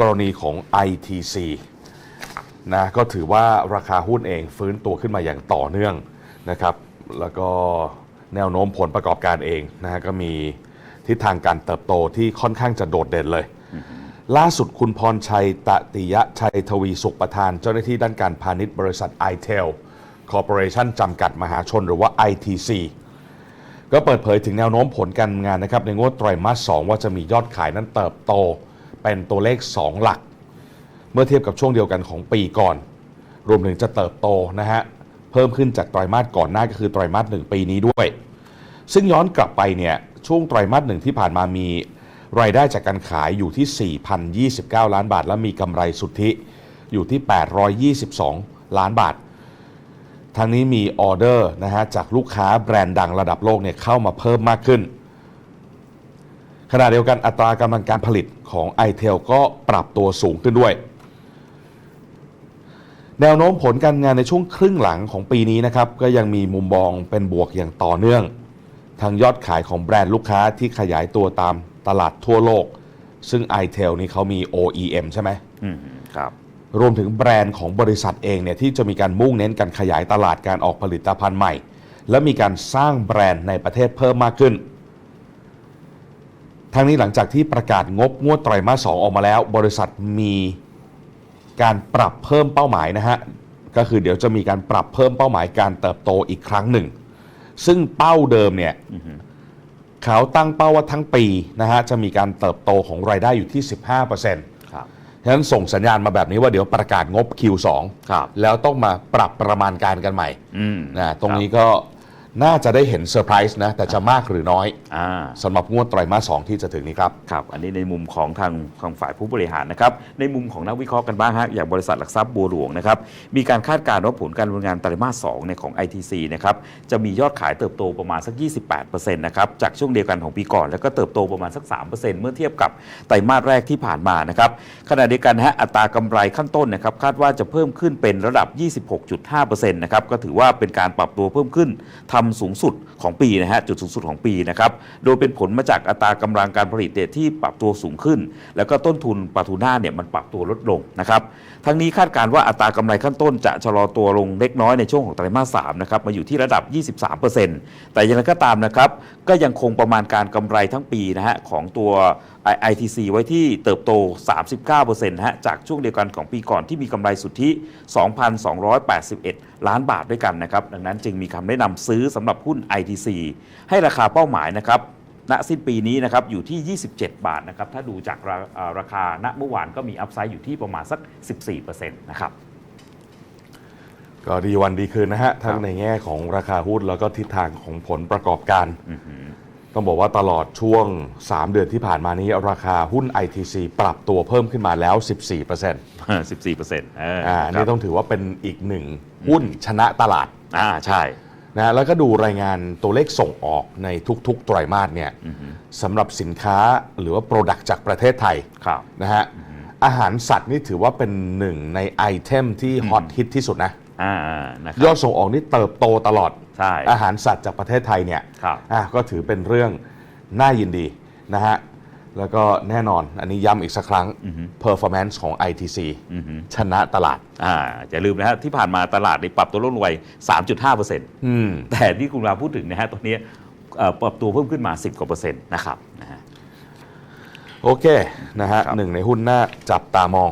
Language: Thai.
กรณีของ ITC นะก็ถือว่าราคาหุ้นเองฟื้นตัวขึ้นมาอย่างต่อเนื่องนะครับแล้วก็แนวโน้มผลประกอบการเองนะฮะก็มีทิศทางการเติบโตที่ค่อนข้างจะโดดเด่นเลย ล่าสุดคุณพรชัยตติยะชัยทวีสุขประธาน เจ้าหน้าที่ด้านการพาณิชย์บริษัท iTel Corporation จำกัดมหาชนหรือว่า ITC ก็เปิดเผยถึงแนวโน้มผลการงานนะครับในงวดไตรมาส 2 ว่าจะมียอดขายนั้นเติบโต เป็นตัวเลข 2 หลัก เมื่อเทียบกับช่วงเดียวกันของปีก่อน รวมถึงจะเติบโตนะฮะเพิ่มขึ้นจากไตรมาสก่อนหน้าก็คือไตรมาสหนึ่งปีนี้ด้วย ซึ่งย้อนกลับไปเนี่ยช่วงไตรมาสหนึ่งที่ผ่านมามีรายได้จากการขายอยู่ที่ 4,029 ล้านบาท และมีกำไรสุทธิอยู่ที่ 822 ล้านบาท ทางนี้มีออเดอร์นะฮะจากลูกค้าแบรนด์ดังระดับโลกเนี่ยเข้ามาเพิ่มมากขึ้น ขณะเดียวกันอัตรากำลังการผลิตของ i t e l ก็ปรับตัวสูงขึ้นด้วย แนวโน้มผลการงานในช่วงครึ่งหลังของปีนี้นะครับ ก็ยังมีมุมมองเป็นบวกอย่างต่อเนื่อง ทางยอดขายของแบรนด์ลูกค้าที่ขยายตัวตามตลาดทั่วโลก ซึ่ง i t e l นี่เขามี OEM ใช่ไหมอืมครับรวมถึงแบรนด์ของบริษัทเองเนี่ยที่จะมีการมุ่งเน้นการขยายตลาดการออกผลิตภัณฑ์ใหม่ และมีการสร้างแบรนด์ในประเทศเพิ่มมากขึ้น ทั้งนี้หลังจากที่ประกาศงบงวดไตรมาสสองออกมาแล้ว บริษัทมีการปรับเพิ่มเป้าหมายนะฮะก็คือเดี๋ยวจะมีการปรับเพิ่มเป้าหมายการเติบโตอีกครั้งหนึ่ง ซึ่งเป้าเดิมเนี่ยเขาตั้งเป้าว่าทั้งปีนะฮะจะมีการเติบโตของรายได้อยู่ที่ 15%ครับฉะนั้นส่งสัญญาณมาแบบนี้ว่าเดี๋ยวประกาศงบ Q2 ครับแล้วต้องมาปรับประมาณการกันใหม่นะตรงนี้ก็ น่าจะได้เห็นเซอร์ไพรส์นะ แต่จะมากหรือน้อยอ่าสำหรับงวดไตรมาสสองที่จะถึงนี้ครับ ครับ อันนี้ในมุมของทางทางฝ่ายผู้บริหารนะครับ ในมุมของนักวิเคราะห์กันบ้างฮะ อย่างบริษัทหลักทรัพย์บัวหลวงนะครับ มีการคาดการณ์ว่าผลการดำเนินงานไตรมาส2เนี่ยของ ITC นะครับ จะมียอดขายเติบโตประมาณสัก 28%นะครับ จากช่วงเดียวกันของปีก่อน แล้วก็เติบโตประมาณสัก 3%เมื่อเทียบกับไตรมาสแรกที่ผ่านมานะครับ ขณะเดียวกันฮะ อัตรากำไรขั้นต้นนะครับคาดว่าจะเพิ่มขึ้นเป็นระดับ 26.5%นะครับ ก็ถือว่าเป็นการปรับตัวเพิ่มขึ้นทำสูงสุดของปีนะฮะจุดสูงสุดของปีนะครับโดยเป็นผลมาจากอัตรากำลังการผลิตเนี่ยที่ปรับตัวสูงขึ้น แล้วก็ต้นทุนปลาทูน่าเนี่ยมันปรับตัวลดลงนะครับทั้งนี้คาดการณ์ว่าอัตรากำไรขั้นต้นจะชะลอตัวลงเล็กน้อยในช่วงของไตรมาส3นะครับมาอยู่ที่ระดับ 23%แต่อย่างไรก็ตามนะครับก็ยังคงประมาณการกำไรทั้งปีนะฮะของตัว ITC ไว้ที่เติบโต 39%นะฮะ จากช่วงเดียวกันของปีก่อนที่มีกำไรสุทธิ 2,281 ล้านบาทด้วยกันนะครับ ดังนั้นจึงมีคำแนะนำซื้อสำหรับหุ้น ITC ให้ราคาเป้าหมายนะครับณสิ้นปีนี้นะครับอยู่ที่ 27 บาทนะครับ ถ้าดูจากราเอ่อราคาณเมื่อวานก็มีอัพไซด์อยู่ที่ประมาณสัก 14%นะครับ ก็ดีวันดีคืนนะฮะ ทั้งในแง่ของราคาหุ้นแล้วก็ทิศทางของผลประกอบการ ต้องบอกว่าตลอดช่วง 3 เดือนที่ผ่านมานี้ ราคาหุ้น ITC ปรับตัวเพิ่มขึ้นมาแล้ว 14% 14%เอออ่าครันี่บต้องถือว่าเป็นอีกหนึ่งหุ้นชนะตลาดอ่าใช่นะแล้วก็ดูรายงานตัวเลขส่งออกในทุกๆ ไตรมาสเนี่ยสำหรับสินค้าหรือว่า Product จากประเทศไทยครับนะฮะอาหารสัตว์นี่ถือว่าเป็นหนึ่งในไอเทมที่ฮอตฮิตที่สุดนะ อ่าอ่านะคยรัอบดส่งออกนี่เติบโตตลอด ใช่อาหารสัตว์จากประเทศไทยเนี่ยครับ อะก็ถือเป็นเรื่องน่ายินดีนะฮะ แล้วก็แน่นอนอันนี้ย้ำอีกสักครั้ง performance ของ ITC ชนะตลาด อ่าอย่าลืมนะฮะที่ผ่านมาตลาดนี่ปรับตัวลดลงไป3.5%อืม แต่ที่คุณมาพูดถึงนะฮะตัวนี้เอ่อปรับตัวเพิ่มขึ้นมา 10 กว่าเปอร์เซ็นต์นะครับนะฮะ โอเค นะฮะครับหนึ่งในหุ้นน่าจับตามอง